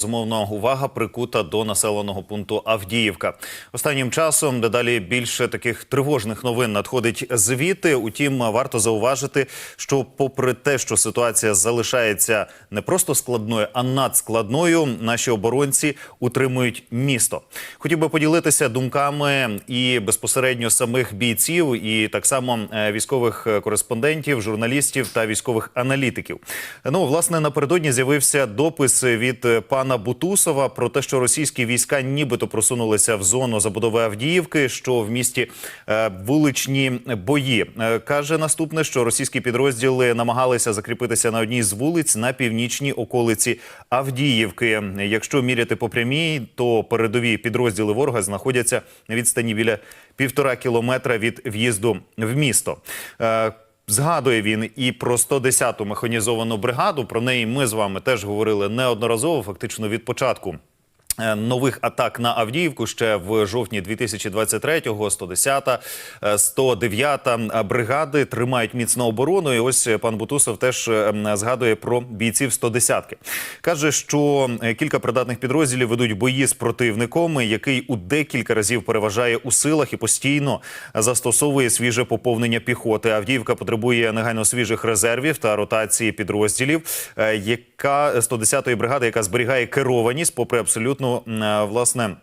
Безумовно, увага прикута до населеного пункту Авдіївка. Останнім часом дедалі більше таких тривожних новин надходить звідти. Утім, варто зауважити, що, попри те, що ситуація залишається не просто складною, а надскладною, наші оборонці утримують місто. Хотів би поділитися думками і безпосередньо самих бійців, і так само е, військових кореспондентів, журналістів та військових аналітиків. Ну, власне, напередодні з'явився допис від е, пана Бутусова про те, що російські війська нібито просунулися в зону забудови Авдіївки, що в місті е, вуличні бої. Е, Каже наступне, що російські підрозділи намагалися закріпитися на одній з вулиць на північній околиці Авдіївки. Якщо міряти по прямій, то передові підрозділи ворога знаходяться на відстані біля півтора кілометра від в'їзду в місто. Е, Згадує він і про 110-ту механізовану бригаду. Про неї ми з вами теж говорили неодноразово, фактично від початку. Е, Нових атак на Авдіївку ще в жовтні 2023-го 110-та, е, 109-та бригади тримають міцну оборону. І ось пан Бутусов теж е, згадує про бійців 110-ки. Каже, що е, кілька придатних підрозділів ведуть бої з противником, який у декілька разів переважає у силах і постійно застосовує свіже поповнення піхоти. Авдіївка потребує негайно свіжих резервів та ротації підрозділів. Яка 110-ї бригади, яка зберігає керованість, попри абсолютно м, е, власне.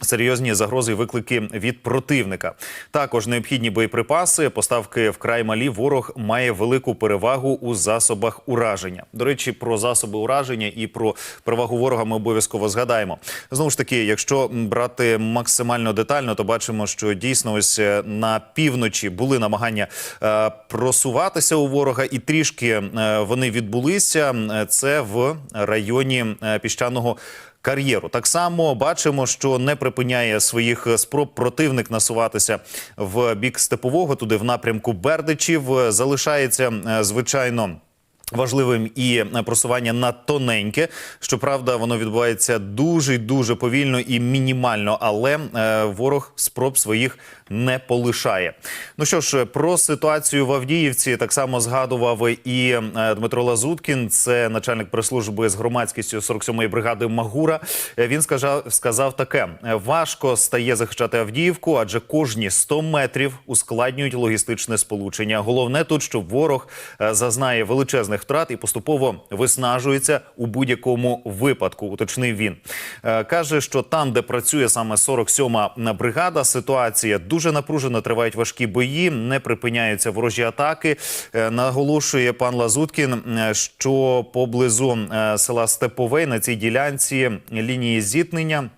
Серйозні загрози і виклики від противника. Також необхідні боєприпаси, поставки вкрай малі. Ворог має велику перевагу у засобах ураження. До речі, про засоби ураження і про перевагу ворога ми обов'язково згадаємо. Знову ж таки, якщо брати максимально детально, то бачимо, що дійсно ось е, на півночі були намагання е, просуватися у ворога, і трішки вони відбулися. Це в районі піщаного кар'єру. Так само бачимо, що не припиняє своїх спроб противник насуватися в бік степового, туди в напрямку Бердичів. Залишається е, звичайно. Важливим і е, просування на тоненьке. Щоправда, воно відбувається дуже дуже повільно і мінімально, але е, ворог спроб своїх не полишає. Ну що ж, про ситуацію в Авдіївці так само згадував і е, Дмитро Лазуткін, це начальник прес-служби з громадськістю 47-ї бригади Магура. Він сказав, сказав таке: важко стає захищати Авдіївку, адже кожні 100 метрів ускладнюють логістичне сполучення. Головне тут, що ворог зазнає величезних втрат і поступово виснажується у будь-якому випадку. Уточнив він. Е, Каже, що там, де працює саме 47-ма бригада, ситуація дуже напружена. Тривають важкі бої, не припиняються ворожі атаки. Е, Наголошує пан Лазуткін, е, що поблизу села Степове на цій ділянці лінії зіткнення.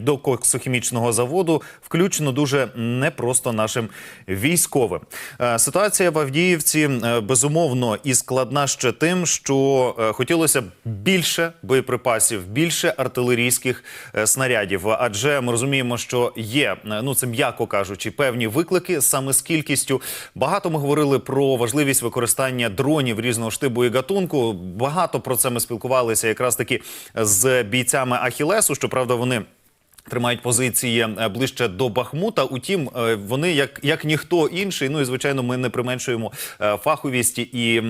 До коксохімічного заводу включено дуже непросто нашим військовим. Е, Ситуація в Авдіївці е, безумовно і складна ще тим, що е, хотілося більше боєприпасів, більше артилерійських снарядів. Адже ми розуміємо, що є, ну це м'яко кажучи, певні виклики саме з кількістю. Багато ми говорили про важливість використання дронів різного штибу і гатунку. Багато про це ми спілкувалися якраз таки з бійцями Ахілесу. Щоправда, вони. Тримають позиції е, ближче до Бахмута. Утім, е, вони як, як ніхто інший. Ну і звичайно, ми не применшуємо е, фаховість і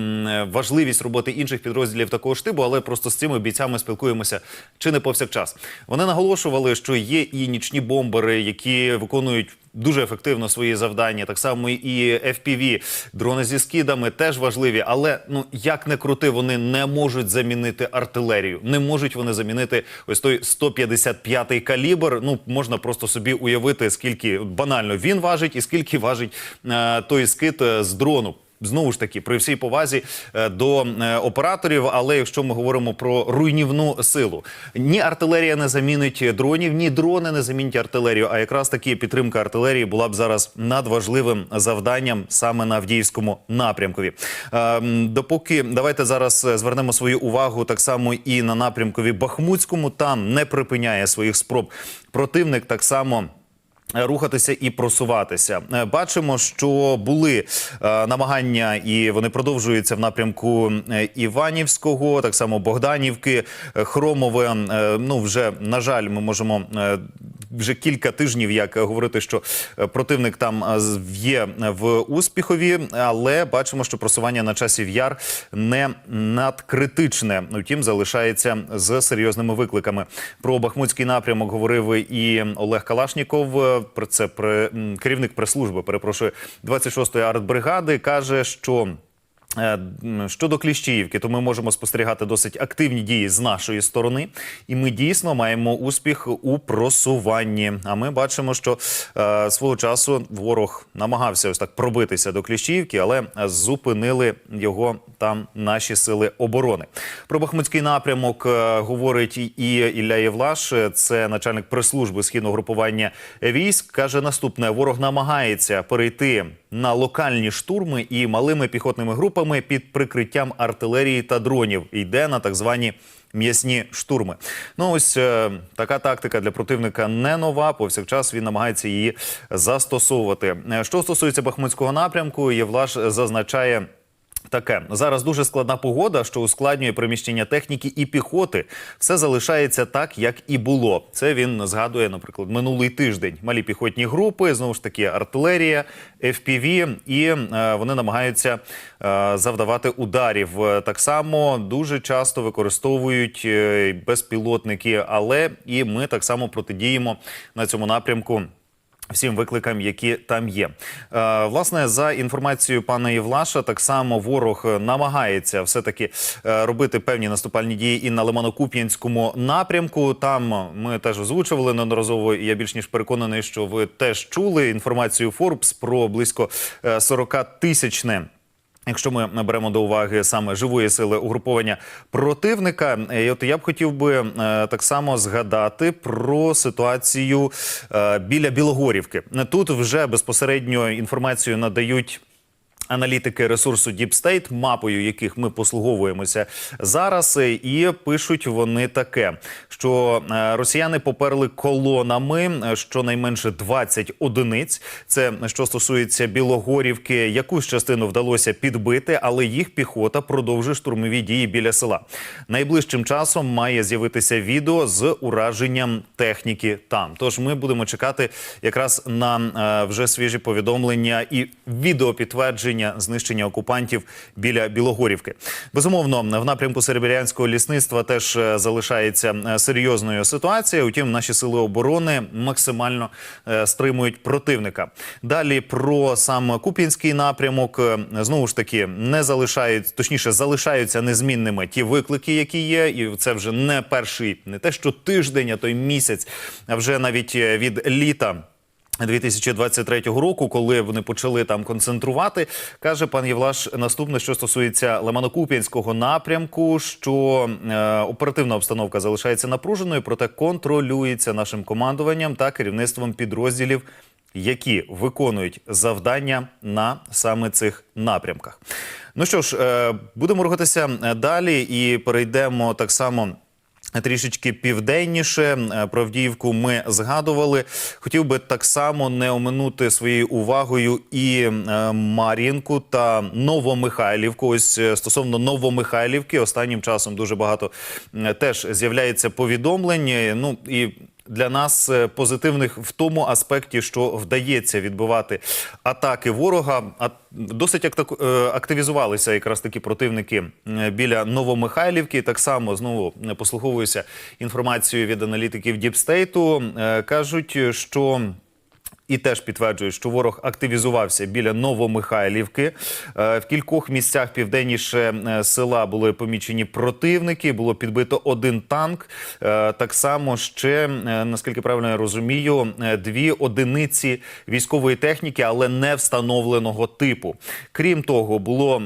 важливість роботи інших підрозділів такого штибу, але просто з цими бійцями спілкуємося чи не повсякчас. Вони наголошували, що є і нічні бомбери, які виконують. Дуже ефективно свої завдання, так само і FPV, дрони зі скидами теж важливі. Але ну як не крути, вони не можуть замінити артилерію. Не можуть вони замінити ось той 155-й калібр. Ну можна просто собі уявити, скільки банально він важить, і скільки важить е, той скид е, з дрону. Знову ж таки, при всій повазі е, до е, операторів, але якщо ми говоримо про руйнівну силу, ні артилерія не замінить дронів, ні дрони не замінять артилерію. А якраз таки підтримка артилерії була б зараз надважливим завданням саме на Авдіївському напрямкові. Е, Допоки давайте зараз звернемо свою увагу так само і на напрямкові Бахмутському. Там не припиняє своїх спроб противник так само. Е, Рухатися і просуватися, Е, бачимо, що були е, намагання, і вони продовжуються в напрямку Іванівського, так само Богданівки, Хромове. Ну вже на жаль, ми можемо вже кілька тижнів, як говорити, що е, противник там е, є в успіхові, але бачимо, що просування на часів яр не надкритичне. Утім, залишається з серйозними викликами. Про Бахмутський напрямок говорив і Олег Калашніков. е, Про це керівник прес-служби, перепрошую, 26-ї артбригади, каже, що. Е, Щодо Кліщіївки, то ми можемо спостерігати досить активні дії з нашої сторони, і ми дійсно маємо успіх у просуванні. А ми бачимо, що е, свого часу ворог намагався ось так пробитися до Кліщіївки, але зупинили його там наші сили оборони. Про Бахмутський напрямок е, говорить і Ілля Євлаш, е, це начальник прес-служби східного групування військ. каже наступне: ворог намагається перейти на локальні штурми і малими піхотними групами під прикриттям артилерії та дронів. Йде на так звані. М'ясні штурми. Ну ось е, така тактика для противника не нова. Повсякчас він намагається її застосовувати. Е, Що стосується Бахмутського напрямку, Євлаш зазначає. Таке зараз дуже складна погода, що ускладнює приміщення техніки і піхоти. Все залишається так, як і було. Це він згадує, наприклад, минулий тиждень. Малі піхотні групи, знову ж таки, артилерія, FPV, і е, вони намагаються е, завдавати ударів. Так само дуже часто використовують е, безпілотники, але і ми так само протидіємо на цьому напрямку. Всім викликам, які там є, е, власне, за інформацією пана Євлаша, так само ворог намагається все таки робити певні наступальні дії і на Лимано-Куп'янському напрямку. Там ми теж озвучували неодноразово. і Я більш ніж переконаний, що ви теж чули інформацію Forbes про близько е, 40 тисячне. Якщо ми беремо до уваги саме живої сили угруповання противника, е, і от я б хотів би е, так само згадати про ситуацію е, біля Білогорівки. Тут вже безпосередньо інформацію надають. Аналітики ресурсу Deep State, мапою яких ми послуговуємося зараз, е, і пишуть вони таке, що е, росіяни поперли колонами е, щонайменше 20 одиниць. Це що стосується Білогорівки, якусь частину вдалося підбити, але їх піхота продовжує штурмові дії біля села. Найближчим часом має з'явитися відео з ураженням техніки там. Тож ми будемо чекати якраз на вже свіжі повідомлення і відеопідтвердження знищення окупантів біля Білогорівки. Безумовно, в напрямку серебрянського лісництва теж е, залишається е, серйозною ситуація. Утім, наші сили оборони максимально е, стримують противника. Далі про сам Куп'янський напрямок знову ж таки не залишають, точніше залишаються незмінними ті виклики, які є, і це вже не перший, не те, що тиждень, а то й місяць, а вже навіть від літа. 2023 року, коли вони почали там концентрувати, каже пан Євлаш наступне, що стосується Лимано-Куп'янського напрямку, що е, оперативна обстановка залишається напруженою, проте контролюється нашим командуванням та керівництвом підрозділів, які виконують завдання на саме цих напрямках. Ну що ж, е, будемо рухатися е, далі і перейдемо так само. Трішечки південніше Правдіївку про Авдіївку ми згадували. Хотів би так само не оминути своєю увагою і е, Мар'їнку та Новомихайлівку. Ось е, стосовно Новомихайлівки, останнім часом дуже багато е, теж з'являється повідомлень. Е, Ну і для нас е, позитивних в тому аспекті, що вдається відбивати атаки ворога. А досить е, активізувалися якраз такі противники біля Новомихайлівки. Так само знову е, послуховуюся інформацією від аналітиків Діпстейту. Кажуть, що. І теж підтверджують, що ворог активізувався біля Новомихайлівки. Е, В кількох місцях південніше е, села були помічені противники. Було підбито один танк. Е, Так само ще, наскільки правильно я розумію, дві одиниці військової техніки, але не встановленого типу. Крім того, було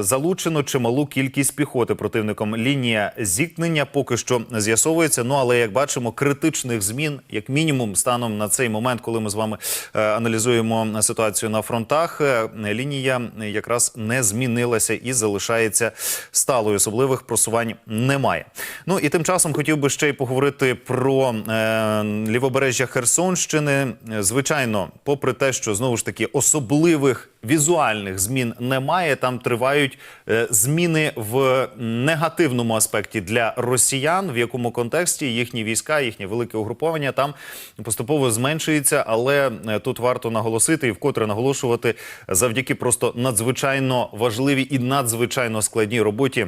залучено чималу кількість піхоти противником. Лінія зіткнення поки що з'ясовується. Ну але як бачимо, критичних змін, як мінімум, станом на цей момент, коли ми з вами е, аналізуємо ситуацію на фронтах, е, лінія якраз не змінилася і залишається сталою. Особливих просувань немає. Ну і тим часом хотів би ще й поговорити про е, лівобережжя Херсонщини. Звичайно, попри те, що знову ж таки особливих візуальних змін немає. Там тривають е, зміни в негативному аспекті для росіян, в якому контексті їхні війська, їхнє велике угруповання там поступово зменшується. Але е, тут варто наголосити і вкотре наголошувати завдяки просто надзвичайно важливій і надзвичайно складній роботі.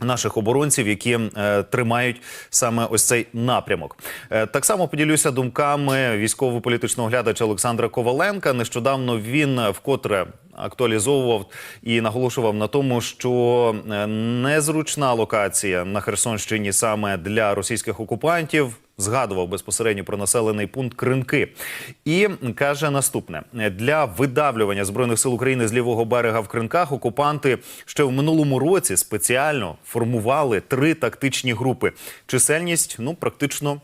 Наших оборонців, які е, тримають саме ось цей напрямок, е, так само поділюся думками військово-політичного глядача Олександра Коваленка. Нещодавно він е, вкотре актуалізовував і наголошував на тому, що е, незручна локація на Херсонщині саме для російських окупантів. Згадував безпосередньо про населений пункт Кринки і каже наступне: для видавлювання збройних сил України з лівого берега в Кринках окупанти ще в минулому році спеціально формували три тактичні групи. Чисельність ну практично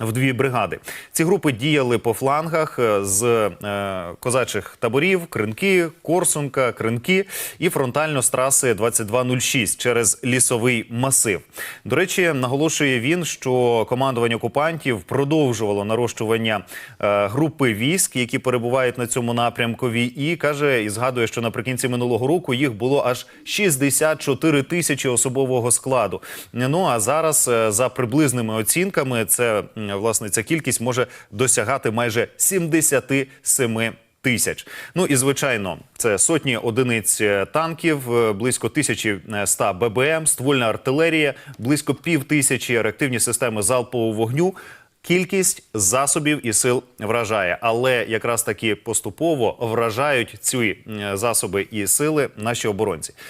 в дві бригади. Ці групи діяли по флангах е, з е, козачих таборів, Кринки, Корсунка, Кринки і фронтально з траси 2206 через лісовий масив. До речі, наголошує він, що командування окупантів продовжувало нарощування е, групи військ, які перебувають на цьому напрямкові, і каже, і згадує, що наприкінці минулого року їх було аж 64 тисячі особового складу. Ну а зараз за приблизними оцінками, це власне ця кількість може досягати майже 77 тисяч. Ну і звичайно, це сотні одиниць е, танків, е, близько 1100 ББМ, ствольна артилерія, близько пів тисячі реактивні системи залпового вогню. Кількість засобів і сил вражає, але якраз таки поступово вражають ці е, засоби і сили наші оборонці.